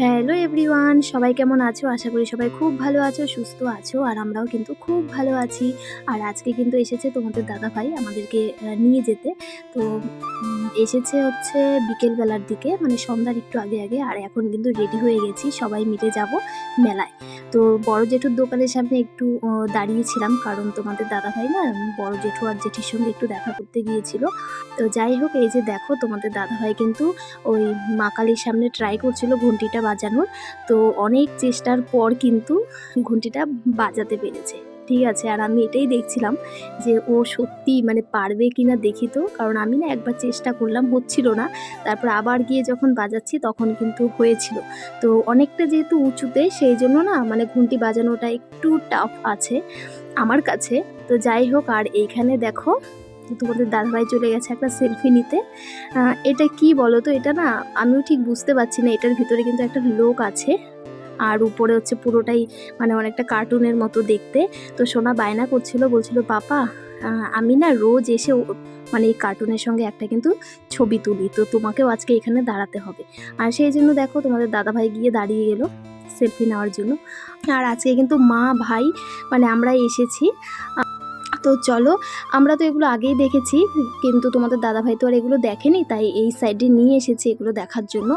Hello everyone সবাই কেমন আছো? আশা করি সবাই খুব ভালো আছো, সুস্থ আছো, আর আমরাও কিন্তু খুব ভালো আছি। আর আজকে কিন্তু এসেছে তোমাদের দাদা ভাই আমাদেরকে নিয়ে যেতে। তো এসেছে হচ্ছে বিকেলবেলার দিকে মানে সন্ধ্যার একটু আগে আগে, আর এখন কিন্তু রেডি হয়ে গেছি, সবাই মিলে যাব মেলায়। তো, বড় জেঠুর দোকানের সামনে একটু দাঁড়িয়েছিলাম, কারণ তোমাদের দাদা ভাই না বড় জেঠু আর জেঠির সঙ্গে একটু দেখা করতে গিয়েছিল। তো যাই হোক, এই যে দেখো তোমাদের দাদা ভাই কিন্তু ওই মা কালীর সামনে ট্রাই করছিল ঘন্টিটা বাজানোর। তো অনেক চেষ্টার পর কিন্তু ঘন্টিটা বাজাতে পেরেছে। ঠিক আছে, আর আমি এটাই দেখছিলাম যে ও সত্যি মানে পারবে কিনা দেখি তো, কারণ আমি না একবার চেষ্টা করলাম, হচ্ছিল না। তারপর আবার গিয়ে যখন বাজাচ্ছি তখন কিন্তু হয়েছিল। তো অনেকটা যেহেতু উঁচুতে, সেই জন্য না মানে ঘন্টি বাজানোটা একটু টাফ আছে আমার কাছে। তো যাই হোক, আর এইখানে দেখো তোমাদের দাদাভাই চলে গেছে একটা সেলফি নিতে। এটা কি বলো তো এটা না আমিও ঠিক বুঝতে পারছি না। এটার ভিতরে কিন্তু একটা লোক আছে। আর উপরে হচ্ছে পুরোটাই মানে অনেকটা কার্টুনের মতো দেখতে। তো সোনা বায়না করছিল, বলছিল পাপা আমি না রোজ এসে মানে এই কার্টুনের সঙ্গে একটা কিন্তু ছবি তুলি। তো তোমাকেও আজকে এখানে দাঁড়াতে হবে। আর সেই জন্য দেখো তোমাদের দাদাভাই গিয়ে দাঁড়িয়ে গেল সেলফি নেওয়ার জন্য। আর আজকে কিন্তু মা ভাই মানে আমরা এসেছি। তো চলো, আমরা তো এগুলো আগেই দেখেছি, কিন্তু তোমাদের দাদাভাই তো আর এগুলো দেখেনি, তাই এই সাইডে নিয়ে এসেছি এগুলো দেখার জন্য।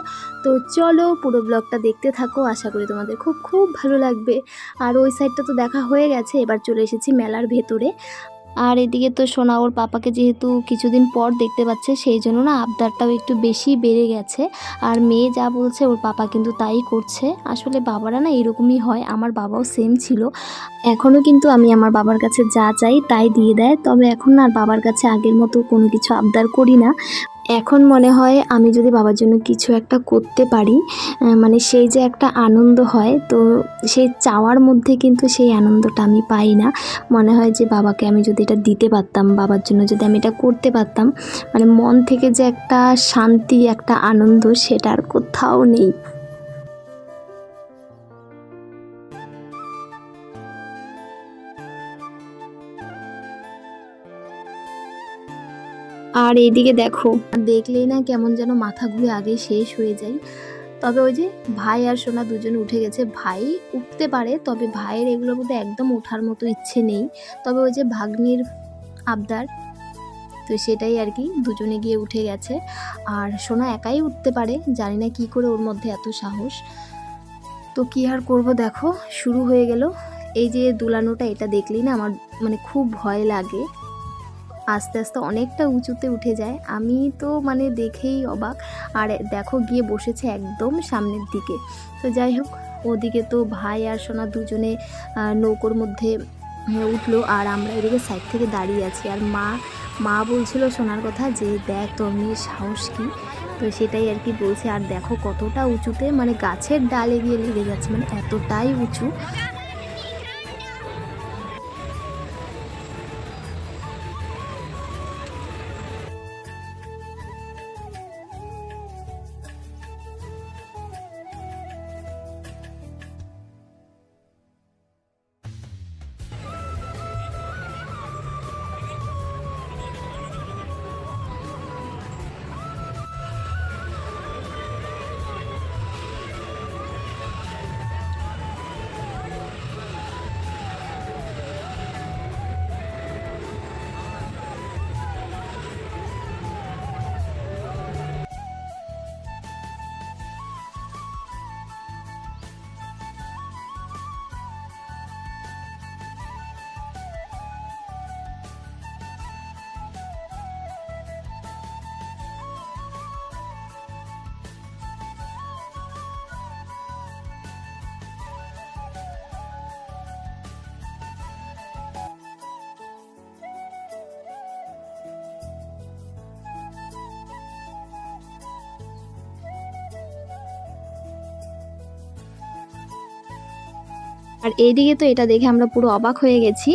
তো চলো পুরো ব্লগটা দেখতে থাকো, আশা করি তোমাদের খুব খুব ভালো লাগবে। আর ওই সাইডটা তো দেখা হয়ে গেছে, এবার চলে এসেছি মেলার ভেতরে। আর এদিকে তো সোনা, ওর পাপাকে যেহেতু কিছুদিন পর দেখতে পাচ্ছে, সেই জন্য না আবদারটাও একটু বেশি বেড়ে গেছে। আর মেয়ে যা বলছে, ওর পাপা কিন্তু তাই করছে। আসলে বাবারা না এরকমই হয়, আমার বাবাও সেম ছিল। এখনও কিন্তু আমি আমার বাবার কাছে যা চাই তাই দিয়ে দেয়, তবে এখন আর বাবার কাছে আগের মতো কোনো কিছু আবদার করি না। এখন মনে হয় আমি যদি বাবার জন্য কিছু একটা করতে পারি মানে সেই যে একটা আনন্দ হয়, তো সেই চাওয়ার মধ্যে কিন্তু সেই আনন্দটা আমি পাই না। মনে হয় যে বাবাকে আমি যদি এটা দিতে পারতাম, বাবার জন্য যদি আমি এটা করতে পারতাম মানে মন থেকে যে একটা শান্তি, একটা আনন্দ, সেটা আর কোথাও নেই। আর এইদিকে দেখো, দেখলেই না কেমন যেন মাথা ঘুরে আগে শেষ হয়ে যায়। তবে ওই যে ভাই আর সোনা দুজন উঠে গেছে, ভাই উঠতে পারে, তবে ভাইয়ের এগুলোর মধ্যে একদম ওঠার মতো ইচ্ছে নেই। তবে ওই যে ভাগ্নির আবদার, তো সেটাই আর কি, দুজনে গিয়ে উঠে গেছে। আর সোনা একাই উঠতে পারে, জানি না কি করে ওর মধ্যে এত সাহস। তো কি আর করব দেখো, শুরু হয়ে গেল। এই যে দুলানোটা, এটা দেখলেই না আমার মানে খুব ভয় লাগে। আস্তে আস্তে অনেকটা উঁচুতে উঠে যায়। আমি তো মানে দেখেই অবাক। আর দেখো গিয়ে বসেছে একদম সামনের দিকে। তো যাই হোক, ওদিকে তো ভাই আর সোনা দুজনে নৌকোর মধ্যে উঠল। আর আমরা এদিকে সাইড থেকে দাঁড়িয়ে আছি। আর মা মা বলছিল সোনার কথা যে, দেখ মেয়ের সাহস কি? তো সেটাই আর কি বলছে। আর দেখো কতটা উঁচুতে মানে গাছের ডালে গিয়ে লেগে যাচ্ছে। মানে এতটাই উঁচু। আর এইদিকে তো এটা দেখে আমরা পুরো অবাক হয়ে গেছি।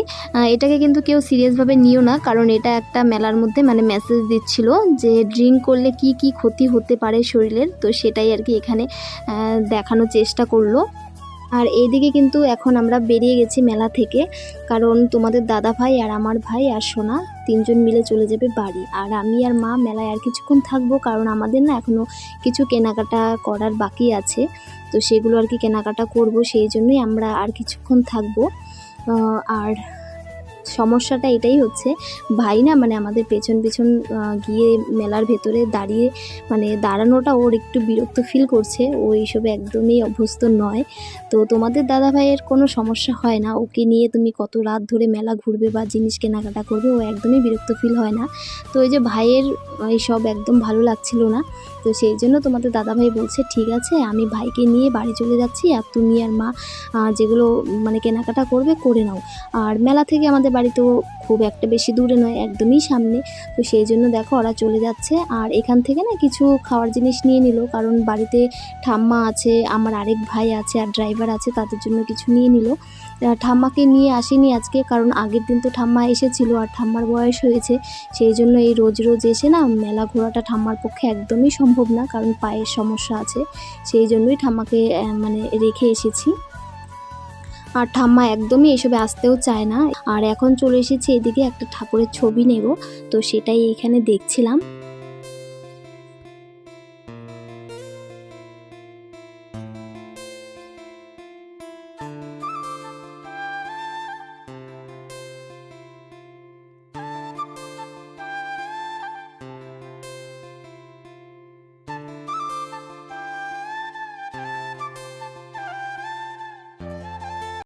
এটাকে কিন্তু কেউ সিরিয়াসভাবে নিও না, কারণ এটা একটা মেলার মধ্যে মানে মেসেজ দিচ্ছিল যে ড্রিঙ্ক করলে কি কি ক্ষতি হতে পারে শরীরের, তো সেটাই আর কি এখানে দেখানোর চেষ্টা করল। আর এইদিকে কিন্তু এখন আমরা বেরিয়ে গেছি মেলা থেকে। কারণ তোমাদের দাদা ভাই আর আমার ভাই আর সোনা তিনজন মিলে চলে যাবে বাড়ি। আর আমি আর মা মেলায় আর কিছুক্ষণ থাকব কারণ আমাদের না এখনও কিছু কেনাকাটা করার বাকি আছে। তো সেগুলো আর কি কেনাকাটা করব, সেই জন্যই আমরা আর কিছুক্ষণ থাকব। আর সমস্যাটা এটাই হচ্ছে, ভাই না মানে আমাদের পেছন পেছন গিয়ে মেলার ভেতরে দাঁড়িয়ে মানে দাঁড়ানোটা ওর একটু বিরক্ত ফিল করছে, ও এইসবে একদমই অভ্যস্ত নয়। তো তোমাদের দাদা ভাইয়ের কোনো সমস্যা হয় না, ওকে নিয়ে তুমি কত রাত ধরে মেলা ঘুরবে বা জিনিস কেনাকাটা করবে, ও একদমই বিরক্ত ফিল হয় না। তো ওই যে ভাইয়ের এইসব একদম ভালো লাগছিল না, তো সেই জন্য তোমাদের দাদা ভাই বলছে, ঠিক আছে, আমি ভাইকে নিয়ে বাড়ি চলে যাচ্ছি, আর তুমি আর মা যেগুলো মানে কেনাকাটা করবে, করে নাও। আর মেলা থেকে আমাদের বাড়ি তো খুব একটা বেশি দূরে নয়, একদমই সামনে। তো সেই জন্য দেখো ওরা চলে যাচ্ছে আর এখান থেকে না কিছু খাওয়ার জিনিস নিয়ে নিল। কারণ বাড়িতে ঠাম্মা আছে, আমার আরেক ভাই আছে আর ড্রাইভার আছে, তাদের জন্য কিছু নিয়ে নিল। ঠাম্মাকে নিয়ে আসেনি আজকে কারণ আগের দিন তো ঠাম্মা এসেছিল আর ঠাম্মার বয়স হয়েছে। সেই জন্য এই রোজ রোজ এসে না মেলা ঘোরাটা ঠাম্মার পক্ষে একদমই সম্ভব না, কারণ পায়ের সমস্যা আছে। সেই জন্যই ঠাম্মাকে মানে রেখে এসেছি। আর ঠাম্মা একদমই এসবে আসতেও চায় না। আর এখন চলে এসেছি এদিকে একটা ঠাকুরের ছবি নেব। তো সেটাই এখানে দেখছিলাম।